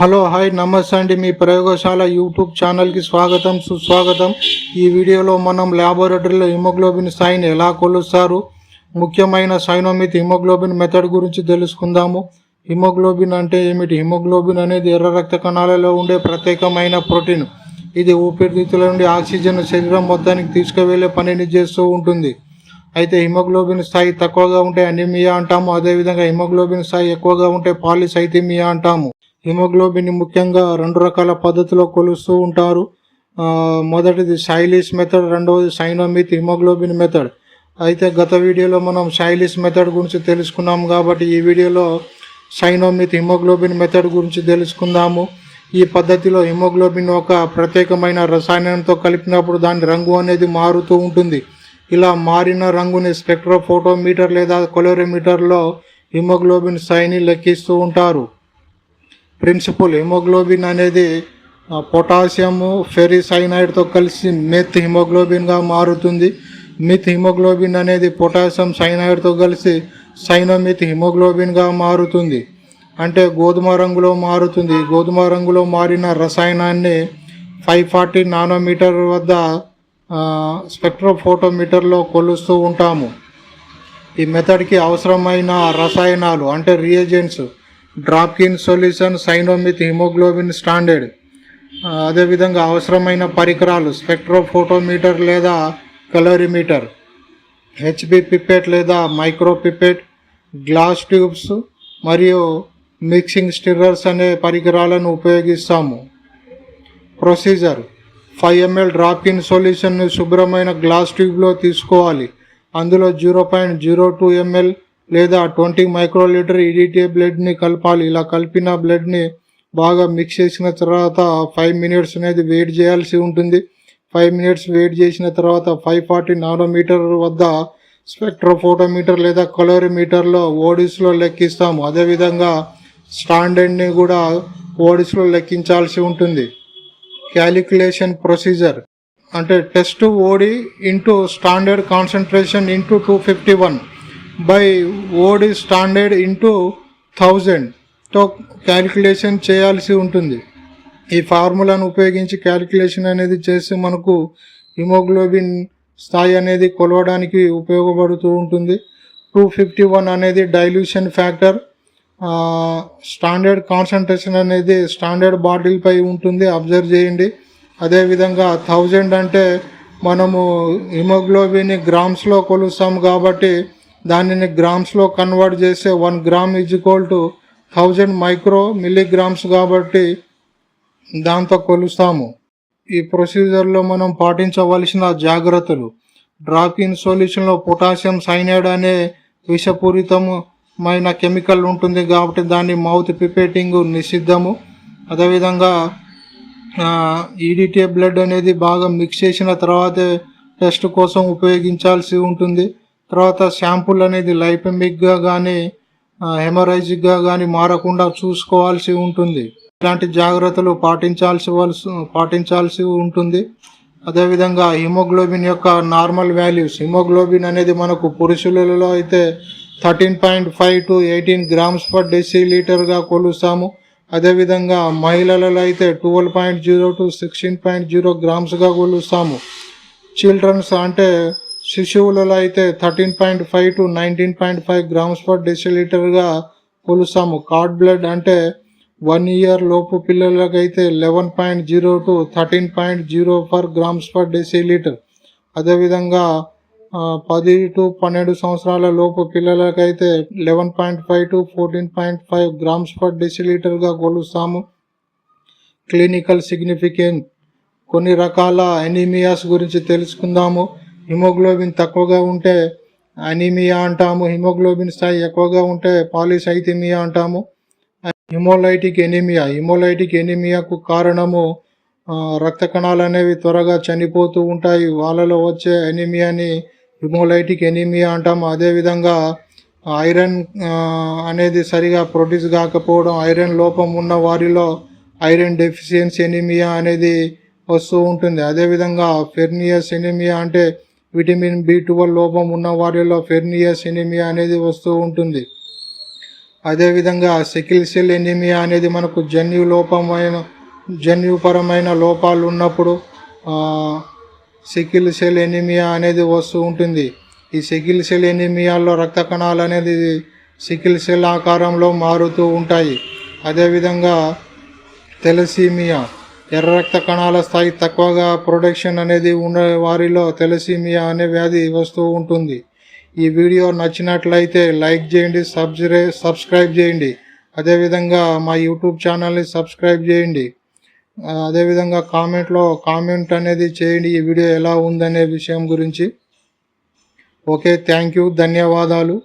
Hello hi నమస్తే అండి. మీ ప్రయోగశాల యూట్యూబ్ ఛానల్కి స్వాగతం సుస్వాగతం. ఈ వీడియోలో మనం ల్యాబొరేటరీలో హిమోగ్లోబిన్ స్థాయిని ఎలా కొలుస్తారు ముఖ్యమైన సైనోమిత్ హిమోగ్లోబిన్ మెథడ్ గురించి తెలుసుకుందాము. హిమోగ్లోబిన్ అంటే ఏమిటి? హిమోగ్లోబిన్ అనేది ఎర్ర రక్త కణాలలో ఉండే ప్రత్యేకమైన ప్రోటీన్. ఇది ఊపిరితిత్తుల నుండి ఆక్సిజన్ శరీరం మొత్తానికి తీసుకువెళ్ళే పనిని చేస్తూ ఉంటుంది. అయితే హిమోగ్లోబిన్ స్థాయి తక్కువగా ఉంటే అనిమియా అంటాము. అదేవిధంగా హిమోగ్లోబిన్ స్థాయి ఎక్కువగా ఉంటే పాలిసైథిమియా అంటాము. హిమోగ్లోబిన్ ముఖ్యంగా రెండు రకాల పద్ధతిలో కొలుస్తూ ఉంటారు. మొదటిది సైలిస్ మెథడ్ రెండవది సైనోమిత్ హిమోగ్లోబిన్ మెథడ్. అయితే గత వీడియోలో మనం సైలిస్ మెథడ్ గురించి తెలుసుకున్నాం కాబట్టి ఈ వీడియోలో సైనోమిత్ హిమోగ్లోబిన్ మెథడ్ గురించి తెలుసుకుందాము. ఈ పద్ధతిలో హిమోగ్లోబిన్ ఒక ప్రత్యేకమైన రసాయనంతో కలిపినప్పుడు దాని రంగు అనేది మారుతూ ఉంటుంది. ఇలా మారిన రంగుని స్పెక్ట్రోఫోటోమీటర్ లేదా కొలోరిమీటర్లో హిమోగ్లోబిన్ స్థాయిని లెక్కిస్తూ ఉంటారు. ప్రిన్సిపల్ హిమోగ్లోబిన్ అనేది పొటాషియము ఫెరిసైనైడ్తో కలిసి మెత్ హిమోగ్లోబిన్గా మారుతుంది. మిత్ హిమోగ్లోబిన్ అనేది పొటాషియం సైనైడ్తో కలిసి సైనోమిత్ హిమోగ్లోబిన్గా మారుతుంది. అంటే గోధుమ రంగులో మారుతుంది. గోధుమ రంగులో మారిన రసాయనాన్ని ఫైవ్ ఫార్టీ నానోమీటర్ వద్ద స్పెక్ట్రోఫోటోమీటర్లో కొలుస్తూ ఉంటాము. ఈ మెథడ్కి అవసరమైన రసాయనాలు అంటే reagents Drabkin solution cyanmethaemoglobin standard అదేవిధంగా అవసరమైన పరికరాలు స్పెక్ట్రోఫోటోమీటర్ లేదా కలోరిమీటర్ హెచ్బి పిపెట్ లేదా మైక్రో పిపెట్ గ్లాస్ ట్యూబ్స్ మరియు మిక్సింగ్ స్టిర్రర్స్ అనే పరికరాలను ఉపయోగిస్తాము. ప్రొసీజర్ ఫైవ్ ఎంఎల్ డ్రాప్కిన్ సొల్యూషన్ను శుభ్రమైన గ్లాస్ ట్యూబ్లో తీసుకోవాలి. అందులో zero point zero two ML లేదా ట్వంటీ మైక్రోలీటర్ ఈడిటీ బ్లడ్ని కలపాలి. ఇలా కలిపిన బ్లడ్ని బాగా మిక్స్ చేసిన తర్వాత ఫైవ్ మినిట్స్ అనేది వెయిట్ చేయాల్సి ఉంటుంది. ఫైవ్ మినిట్స్ వెయిట్ చేసిన తర్వాత ఫైవ్ ఫార్టీ నానోమీటర్ వద్ద స్పెక్ట్రోఫోటోమీటర్ లేదా కలోరిమీటర్లో ఓడిస్లో లెక్కిస్తాము. అదేవిధంగా స్టాండర్డ్ని కూడా ఓడిస్లో లెక్కించాల్సి ఉంటుంది. క్యాలిక్యులేషన్ ప్రొసీజర్ అంటే test OD into standard concentration into two fifty one by OD standard into థౌజండ్తో calculation చేయాల్సి ఉంటుంది. ఈ ఫార్ములాను ఉపయోగించి క్యాలిక్యులేషన్ అనేది చేసి మనకు హిమోగ్లోబిన్ స్థాయి అనేది కొలవడానికి ఉపయోగపడుతూ ఉంటుంది. టూ ఫిఫ్టీ వన్ అనేది డైల్యూషన్ ఫ్యాక్టర్. స్టాండర్డ్ కాన్సన్ట్రేషన్ అనేది స్టాండర్డ్ బాటిల్పై ఉంటుంది. అబ్జర్వ్ చేయండి. అదేవిధంగా థౌజండ్ అంటే మనము హిమోగ్లోబిన్ గ్రామ్స్లో కొలుస్తాము కాబట్టి దానిని గ్రామ్స్లో కన్వర్ట్ చేస్తే one gram is equal to thousand micro milligrams కాబట్టి దాంతో కొలుస్తాము. ఈ ప్రొసీజర్లో మనం పాటించవలసిన జాగ్రత్తలు. డ్రాప్ ఇన్ సొల్యూషన్లో పొటాషియం సైనైడ్ అనే విషపూరితమైన కెమికల్ ఉంటుంది కాబట్టి దాన్ని మౌత్ పిపేటింగ్ నిషిద్ధము. అదేవిధంగా ఈడిటే బ్లడ్ అనేది బాగా మిక్స్ చేసిన తర్వాతే టెస్ట్ కోసం ఉపయోగించాల్సి ఉంటుంది. తర్వాత శాంపుల్ అనేది లైపెమిక్గా కానీ హెమరైజిక్గా కానీ మారకుండా చూసుకోవాల్సి ఉంటుంది. ఇలాంటి జాగ్రత్తలు పాటించాల్సి వలసి పాటించాల్సి ఉంటుంది. అదేవిధంగా హిమోగ్లోబిన్ యొక్క నార్మల్ వాల్యూస్ హిమోగ్లోబిన్ అనేది మనకు పురుషులలో అయితే thirteen point five to eighteen grams per deci లీటర్గా కొలుస్తాము. అదేవిధంగా మహిళలలో అయితే twelve point zero to sixteen point zero గ్రామ్స్గా కొలుస్తాము. చిల్డ్రన్స్ అంటే శిశువులలో అయితే thirteen point five to nineteen point five grams per డెసిలీటర్గా కొలుస్తాము. కార్డ్ బ్లడ్ అంటే వన్ ఇయర్ లోపు పిల్లలకైతే eleven point zero to thirteen point zero for grams per decilitre. అదేవిధంగా పది టు పన్నెండు సంవత్సరాల లోపు పిల్లలకైతే eleven point five to fourteen point five grams per డెసిలీటర్గా కొలుస్తాము. Clinical significant. కొన్ని రకాల ఎనీమియాస్ గురించి తెలుసుకుందాము. హిమోగ్లోబిన్ తక్కువగా ఉంటే అనీమియా అంటాము హిమోగ్లోబిన్ స్థాయి ఎక్కువగా ఉంటే పాలిసైథిమియా అంటాము. హిమోలైటిక్ ఎనీమియా హిమోలైటిక్ ఎనీమియాకు కారణము రక్త కణాలు అనేవి త్వరగా చనిపోతూ ఉంటాయి. వాళ్ళలో వచ్చే ఎనీమియాని హిమోలైటిక్ ఎనీమియా అంటాము. అదేవిధంగా ఐరన్ అనేది సరిగా ప్రొడ్యూస్ కాకపోవడం ఐరన్ లోపం ఉన్న వారిలో ఐరన్ డెఫిషియన్సీ ఎనీమియా అనేది వస్తూ ఉంటుంది. అదేవిధంగా ఫెర్నియస్ ఎనీమియా అంటే విటమిన్ బి ట్వెల్వ్ లోపం ఉన్న వారిలో ఫెర్నియస్ ఎనిమియా అనేది వస్తూ ఉంటుంది. అదేవిధంగా సెకిల్ సెల్ ఎనిమియా అనేది మనకు జన్యు లోపమైన జన్యుపరమైన లోపాలు ఉన్నప్పుడు సికిల్ సెల్ ఎనిమియా అనేది వస్తూ ఉంటుంది. ఈ సికిల్ సెల్ ఎనిమియాలో రక్త కణాలు అనేది సికిల్ సెల్ ఆకారంలో మారుతూ ఉంటాయి. అదేవిధంగా తెలసీమియా ఎర్ర రక్త కణాల స్థాయి తక్కువగా ప్రొడక్షన్ అనేది ఉన్న వారిలో తెలసీమియా అనే వ్యాధి వస్తూ ఉంటుంది. ఈ వీడియో నచ్చినట్లయితే లైక్ చేయండి సబ్స్క్రై సబ్స్క్రైబ్ చేయండి. అదేవిధంగా మా యూట్యూబ్ ఛానల్ని సబ్స్క్రైబ్ చేయండి. అదేవిధంగా కామెంట్లో కామెంట్ అనేది చేయండి ఈ వీడియో ఎలా ఉందనే విషయం గురించి. ఓకే థ్యాంక్ యూ ధన్యవాదాలు.